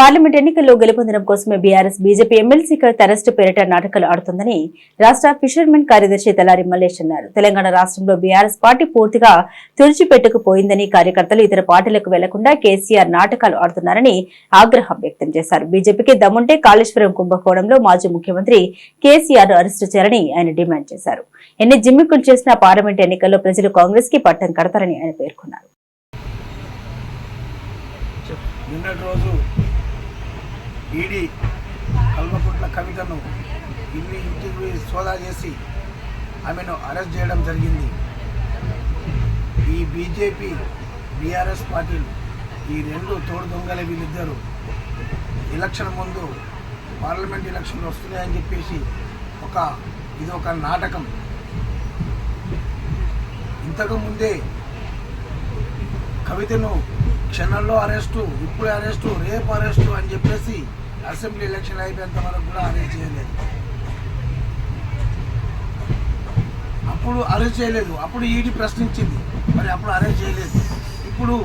Parliament ఎన్నికల్లో గెలుపొందడం కోసమే BRS BJP MLC తెరస్టు పేరిట నాటకాలు ఆడుతుందని రాష్ట్ర ఫిషర్మెన్ కార్యదర్శి తలారి మల్లేష్ అన్నారు. తెలంగాణ రాష్ట్రంలో బీఆర్ఎస్ పార్టీ పూర్తిగా తుడిచిపెట్టుకుపోయిందని కార్యకర్తలు ఇతర పార్టీలకు వెళ్ళకుండా కేసీఆర్ నాటకాలు ఆడుతున్నారని ఆగ్రహం వ్యక్తం చేశారు. బీజేపీకి దమ్ముంటే కాళేశ్వరం కుంభకోణంలో మాజీ ముఖ్యమంత్రి కేసీఆర్ అరెస్టు చేయాలని ఆయన డిమాండ్ చేశారు. ఎన్ని జిమ్మికులు చేసినా పార్లమెంట్ ఎన్నికల్లో ప్రజలు కాంగ్రెస్కి పట్టం కడతారని ఆయన పేర్కొన్నారు. నిన్నటి రోజు ఈడీ కల్వకుంట్ల కవితను ఇల్లు ఇంటికి సోదా చేసి ఆమెను అరెస్ట్ చేయడం జరిగింది. ఈ బీజేపీ బీఆర్ఎస్ పార్టీలు ఈ రెండు తోడు దొంగల వీళ్ళిద్దరూ. ఎలక్షన్ ముందు పార్లమెంట్ ఎలక్షన్లు వస్తున్నాయని చెప్పేసి ఒక ఇది ఒక నాటకం. ఇంతకు ముందే కవితను క్షణంలో అరెస్టు ఇప్పుడే అరెస్టు రేపు అరెస్టు అని చెప్పేసి అసెంబ్లీ ఎలక్షన్ అయిపోయేంత వరకు కూడా అరెస్ట్ చేయలేదు. అప్పుడు అరెస్ట్ చేయలేదు. అప్పుడు ఈడీ ప్రశ్నించింది. మరి అప్పుడు అరెస్ట్ చేయలేదు. ఇప్పుడు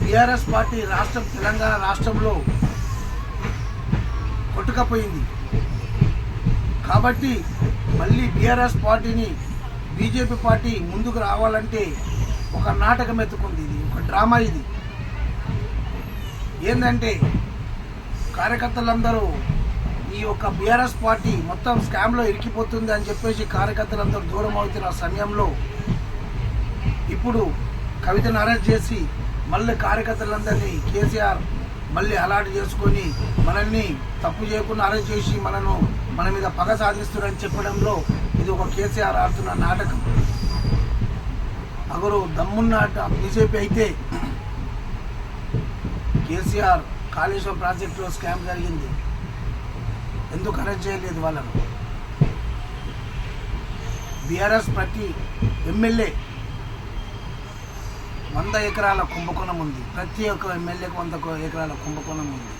బీఆర్ఎస్ పార్టీ రాష్ట్రం తెలంగాణ రాష్ట్రంలో కొట్టుకపోయింది. కాబట్టి మళ్ళీ బీఆర్ఎస్ పార్టీని బీజేపీ పార్టీ ముందుకు రావాలంటే ఒక నాటకం ఎత్తుకుంది ఇది ఒక డ్రామా ఇది. ఏంటంటే కార్యకర్తలందరూ ఈ యొక్క బీఆర్ఎస్ పార్టీ మొత్తం స్కామ్లో ఇరికిపోతుంది అని చెప్పేసి కార్యకర్తలందరూ దూరం అవుతున్న సమయంలో ఇప్పుడు కవితను అరెస్ట్ చేసి మళ్ళీ కార్యకర్తలందరినీ కేసీఆర్ మళ్ళీ అలాట్ చేసుకొని మనల్ని తప్పు చేయకుండా అరెస్ట్ చేసి మనను మన మీద పగ సాధిస్తున్నారని చెప్పడంలో ఇది ఒక కేసీఆర్ ఆడుతున్న నాటకం. అగరు దమ్మున్న బీజేపీ అయితే కేసీఆర్ కాళేశ్వరం ప్రాజెక్టులో స్కామ్ జరిగింది. ఎందుకు అరెస్ట్ చేయలేదు వాళ్ళను? బీఆర్ఎస్ ప్రతి ఎమ్మెల్యే వంద ఎకరాల కుంభకోణం ఉంది. ప్రతి ఒక్క ఎమ్మెల్యేకి వంద ఎకరాల కుంభకోణం ఉంది.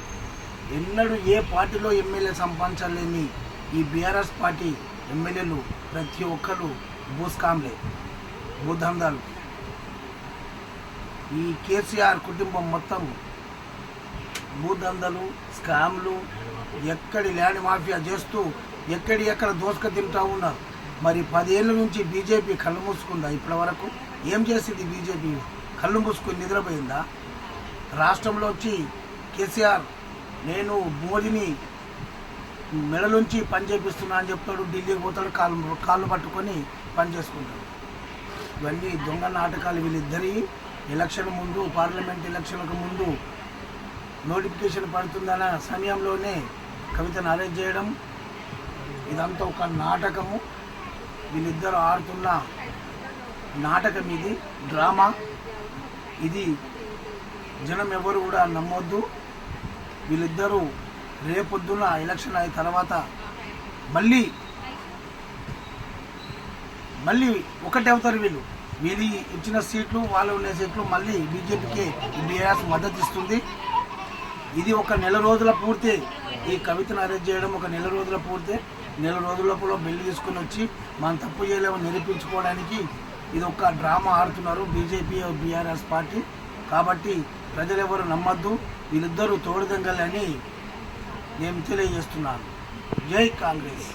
ఎన్నడూ ఏ పార్టీలో ఎమ్మెల్యే సంపాదించలేని ఈ బీఆర్ఎస్ పార్టీ ఎమ్మెల్యేలు ప్రతి ఒక్కరు భూస్కాంలే భూదందాలు ఈ కేసీఆర్ కుటుంబం మొత్తం భూదందలు స్కామ్లు ఎక్కడి ల్యాండ్ మాఫియా చేస్తూ ఎక్కడి ఎక్కడ దోసుక తింటా ఉన్నారు. మరి పదేళ్ళ నుంచి బీజేపీ కళ్ళు మూసుకుందా ఇప్పటి వరకు ఏం చేసింది బీజేపీ? కళ్ళు మూసుకుని నిద్రపోయిందా? రాష్ట్రంలో వచ్చి కేసీఆర్ నేను మోదీని మెడలుంచి పని చేపిస్తున్నా అని చెప్తాడు ఢిల్లీకి పోతాడు కాళ్ళు కాళ్ళు పట్టుకొని పని చేసుకుంటాడు. ఇవన్నీ దొంగ నాటకాలు వీళ్ళిద్దరి ఎలక్షన్ ముందు పార్లమెంట్ ఎలక్షన్లకు ముందు నోటిఫికేషన్ పడుతుందన్న సమయంలోనే కవితను అరెస్ట్ చేయడం ఇదంతా ఒక నాటకము. వీళ్ళిద్దరు ఆడుతున్న నాటకం ఇది డ్రామా. ఇది జనం ఎవరు కూడా నమ్మొద్దు. వీళ్ళిద్దరూ రేపొద్దున ఎలక్షన్ అయిన తర్వాత మళ్ళీ మళ్ళీ ఒకటే అవుతారు వీళ్ళు. మీది ఇచ్చిన సీట్లు వాళ్ళు ఉన్న సీట్లు మళ్ళీ బీజేపీకి బీఆర్ఎస్ మద్దతు ఇస్తుంది. ఇది ఒక నెల రోజుల పూర్తి ఈ కవితను అరెస్ట్ చేయడం ఒక నెల రోజుల పూర్తి. నెల రోజుల లోపల బిల్లు తీసుకుని వచ్చి మనం తప్పు చేయలేమని నిరూపించుకోవడానికి ఇది ఒక డ్రామా ఆడుతున్నారు బీజేపీ బీఆర్ఎస్ పార్టీ. కాబట్టి ప్రజలెవరు నమ్మద్దు. వీళ్ళిద్దరూ తోడుదంగలని నేను తెలియజేస్తున్నాను. జై కాంగ్రెస్.